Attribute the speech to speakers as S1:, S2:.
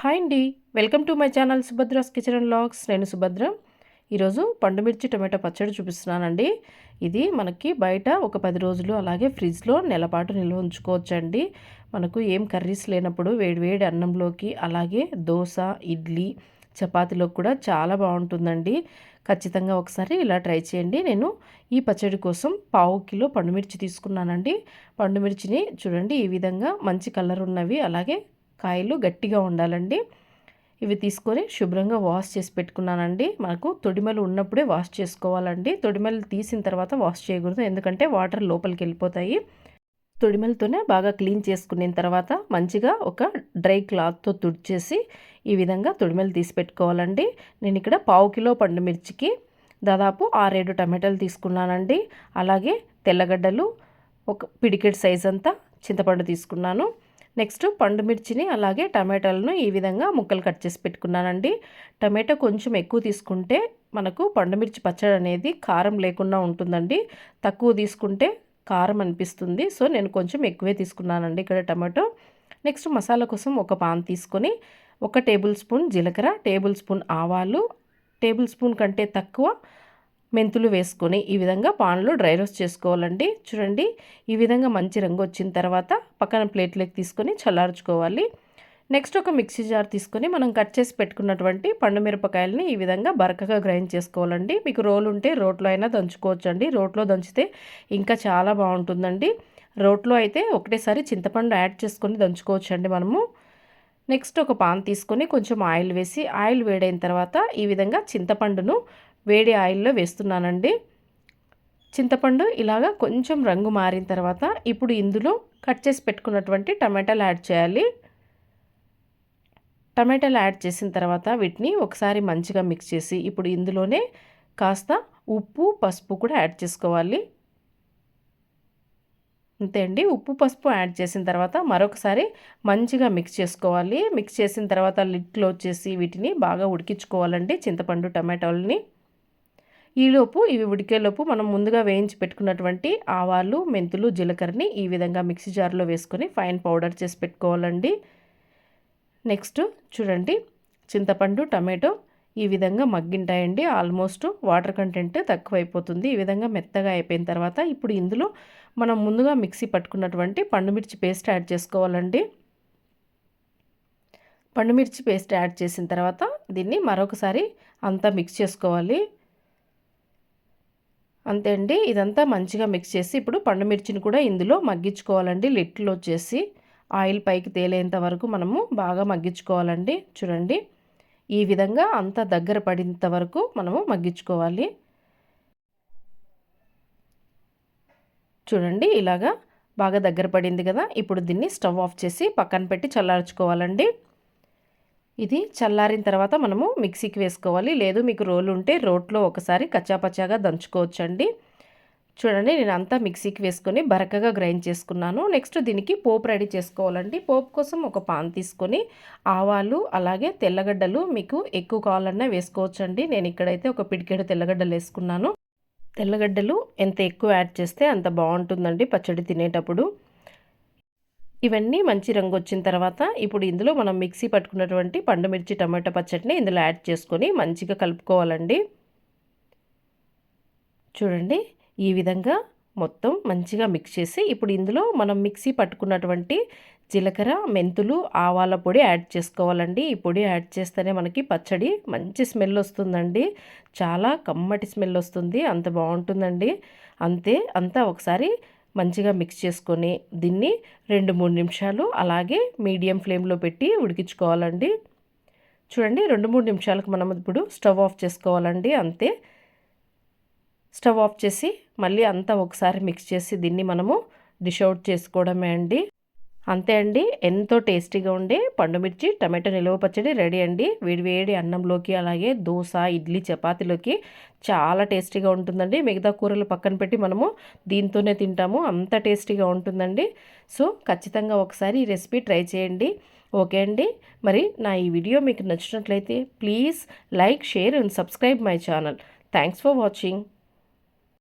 S1: Hi అండి. Welcome to my channel Subhadra's kitchen and vlogs నేను సుభద్ర. ఈరోజు పండుమిర్చి టమాటో పచ్చడి చూపిస్తున్నానండి. ఇది మనకి బయట ఒక పది రోజులు అలాగే ఫ్రిడ్జ్లో నెలపాటు నిల్వ ఉంచుకోవచ్చండి. మనకు ఏం కర్రీస్ లేనప్పుడు వేడివేడి అన్నంలోకి అలాగే దోశ ఇడ్లీ చపాతీలో కూడా చాలా బాగుంటుందండి. ఖచ్చితంగా ఒకసారి ఇలా ట్రై చేయండి. నేను ఈ పచ్చడి కోసం పావు కిలో పండుమిర్చి తీసుకున్నానండి. పండుమిర్చిని చూడండి ఈ విధంగా మంచి కలర్ ఉన్నవి అలాగే కాయలు గట్టిగా ఉండాలండి. ఇవి తీసుకొని శుభ్రంగా వాష్ చేసి పెట్టుకున్నానండి. మనకు తొడిమలు ఉన్నప్పుడే వాష్ చేసుకోవాలండి. తొడిమలు తీసిన తర్వాత వాష్ చేయకూడదు ఎందుకంటే వాటర్ లోపలికి వెళ్ళిపోతాయి. తొడిమలతోనే బాగా క్లీన్ చేసుకున్న తర్వాత మంచిగా ఒక డ్రై క్లాత్తో తుడిచేసి ఈ విధంగా తొడిమలు తీసి పెట్టుకోవాలండి. నేను ఇక్కడ పావు కిలో పండు మిర్చికి దాదాపు ఆరేడు టమాటాలు తీసుకున్నానండి. అలాగే తెల్లగడ్డలు ఒక పిడికెట్ సైజ్ అంతా చింతపండు తీసుకున్నాను. నెక్స్ట్ పండు మిర్చిని అలాగే టమాటాలను ఈ విధంగా ముక్కలు కట్ చేసి పెట్టుకున్నానండి. టమాటో కొంచెం ఎక్కువ తీసుకుంటే మనకు పండుమిర్చి పచ్చడి అనేది కారం లేకుండా ఉంటుందండి. తక్కువ తీసుకుంటే కారం అనిపిస్తుంది. సో నేను కొంచెం ఎక్కువే తీసుకున్నానండి ఇక్కడ టమాటో. నెక్స్ట్ మసాలా కోసం ఒక పాన్ తీసుకొని ఒక టేబుల్ స్పూన్ జీలకర్ర టేబుల్ స్పూన్ ఆవాలు టేబుల్ స్పూన్ కంటే తక్కువ మెంతులు వేసుకొని ఈ విధంగా పాన్లో డ్రై రోస్ట్ చేసుకోవాలండి. చూడండి ఈ విధంగా మంచి రంగు వచ్చిన తర్వాత పక్కన ప్లేట్లోకి తీసుకొని చల్లార్చుకోవాలి. నెక్స్ట్ ఒక మిక్సీ జార్ తీసుకొని మనం కట్ చేసి పెట్టుకున్నటువంటి పండు మిరపకాయలని ఈ విధంగా బరకగా గ్రైండ్ చేసుకోవాలండి. మీకు రోల్ ఉంటే రోట్లో అయినా దంచుకోవచ్చండి. రోట్లో దంచితే ఇంకా చాలా బాగుంటుందండి. రోట్లో అయితే ఒకటేసారి చింతపండు యాడ్ చేసుకొని దంచుకోవచ్చండి మనము. నెక్స్ట్ ఒక పాన్ తీసుకొని కొంచెం ఆయిల్ వేసి ఆయిల్ వేడైన తర్వాత ఈ విధంగా చింతపండును వేడి ఆయిల్లో వేస్తున్నానండి. చింతపండు ఇలాగా కొంచెం రంగు మారిన తర్వాత ఇప్పుడు ఇందులో కట్ చేసి పెట్టుకున్నటువంటి టమాటాలు యాడ్ చేయాలి. టమాటాలు యాడ్ చేసిన తర్వాత వీటిని ఒకసారి మంచిగా మిక్స్ చేసి ఇప్పుడు ఇందులోనే కాస్త ఉప్పు పసుపు కూడా యాడ్ చేసుకోవాలి. అంతే అండి. ఉప్పు పసుపు యాడ్ చేసిన తర్వాత మరొకసారి మంచిగా మిక్స్ చేసుకోవాలి. మిక్స్ చేసిన తర్వాత లిడ్ క్లోజ్ చేసి వీటిని బాగా ఉడికించుకోవాలండి చింతపండు టమాటాలని. ఈలోపు ఇవి ఉడికేలోపు మనం ముందుగా వేయించి పెట్టుకున్నటువంటి ఆవాలు మెంతులు జీలకర్రని ఈ విధంగా మిక్సీ జార్లో వేసుకొని ఫైన్ పౌడర్ చేసి పెట్టుకోవాలండి. నెక్స్ట్ చూడండి చింతపండు టమాటో ఈ విధంగా మగ్గింటాయండి. ఆల్మోస్ట్ వాటర్ కంటెంట్ తక్కువైపోతుంది. ఈ విధంగా మెత్తగా అయిపోయిన తర్వాత ఇప్పుడు ఇందులో మనం ముందుగా మిక్సీ పట్టుకున్నటువంటి పండుమిర్చి పేస్ట్ యాడ్ చేసుకోవాలండి. పండుమిర్చి పేస్ట్ యాడ్ చేసిన తర్వాత దీన్ని మరొకసారి అంతా మిక్స్ చేసుకోవాలి. అంతే అండి. ఇదంతా మంచిగా మిక్స్ చేసి ఇప్పుడు పండు మిర్చిని కూడా ఇందులో మగ్గించుకోవాలండి. లిట్లో వచ్చేసి ఆయిల్ పైకి తేలేంత వరకు మనము బాగా మగ్గించుకోవాలండి. చూడండి. ఈ విధంగా అంత దగ్గర పడేంత వరకు మనము మగ్గించుకోవాలి. చూడండి. ఇలాగా బాగా దగ్గర పడింది కదా. ఇప్పుడు దీన్ని స్టవ్ ఆఫ్ చేసి పక్కన పెట్టి చల్లార్చుకోవాలండి. ఇది చల్లారిన తర్వాత మనము మిక్సీకి వేసుకోవాలి. లేదు మీకు రోలు ఉంటే రోట్లో ఒకసారి కచ్చాపచ్చాగా దంచుకోవచ్చండి. చూడండి నేను అంతా మిక్సీకి వేసుకొని బరకగా గ్రైండ్ చేసుకున్నాను. నెక్స్ట్ దీనికి పోపు రెడీ చేసుకోవాలండి. పోపు కోసం ఒక పాన్ తీసుకొని ఆవాలు అలాగే తెల్లగడ్డలు మీకు ఎక్కువ కావాలన్నా వేసుకోవచ్చండి. నేను ఇక్కడైతే ఒక పిడికెడు తెల్లగడ్డలు వేసుకున్నాను. తెల్లగడ్డలు ఎంత ఎక్కువ యాడ్ చేస్తే అంత బాగుంటుందండి పచ్చడి తినేటప్పుడు. ఇవన్నీ మంచి రంగు వచ్చిన తర్వాత ఇప్పుడు ఇందులో మనం మిక్సీ పట్టుకున్నటువంటి పండుమిర్చి టమాటో పచ్చడిని ఇందులో యాడ్ చేసుకొని మంచిగా కలుపుకోవాలండి. చూడండి ఈ విధంగా మొత్తం మంచిగా మిక్స్ చేసి ఇప్పుడు ఇందులో మనం మిక్సీ పట్టుకున్నటువంటి జీలకర్ర మెంతులు ఆవాల పొడి యాడ్ చేసుకోవాలండి. ఈ పొడి యాడ్ చేస్తేనే మనకి పచ్చడి మంచి స్మెల్ వస్తుందండి. చాలా కమ్మటి స్మెల్ వస్తుంది అంత బాగుంటుందండి. అంతే అంతా ఒకసారి మంచిగా మిక్స్ చేసుకొని దీన్ని రెండు మూడు నిమిషాలు అలాగే మీడియం ఫ్లేమ్లో పెట్టి ఉడికించుకోవాలండి. చూడండి రెండు మూడు నిమిషాలకు మనం ఇప్పుడు స్టవ్ ఆఫ్ చేసుకోవాలండి అంతే. స్టవ్ ఆఫ్ చేసి మళ్ళీ అంతా ఒకసారి మిక్స్ చేసి దీన్ని మనము డిష్ అవుట్ చేసుకోవడమే అండి. అంతే అండి. ఎంతో టేస్టీగా ఉండే పండుమిర్చి టమాటో నిలువ పచ్చడి రెడీ అండి. వేడివేడి అన్నంలోకి అలాగే దోశ ఇడ్లీ చపాతీలోకి చాలా టేస్టీగా ఉంటుందండి. మిగతా కూరలు పక్కన పెట్టి మనము దీంతోనే తింటాము. అంత టేస్టీగా ఉంటుందండి. సో ఖచ్చితంగా ఒకసారి ఈ రెసిపీ ట్రై చేయండి. ఓకే అండి. మరి నా ఈ వీడియో మీకు నచ్చినట్లయితే please like share and subscribe my channel. Thanks for watching.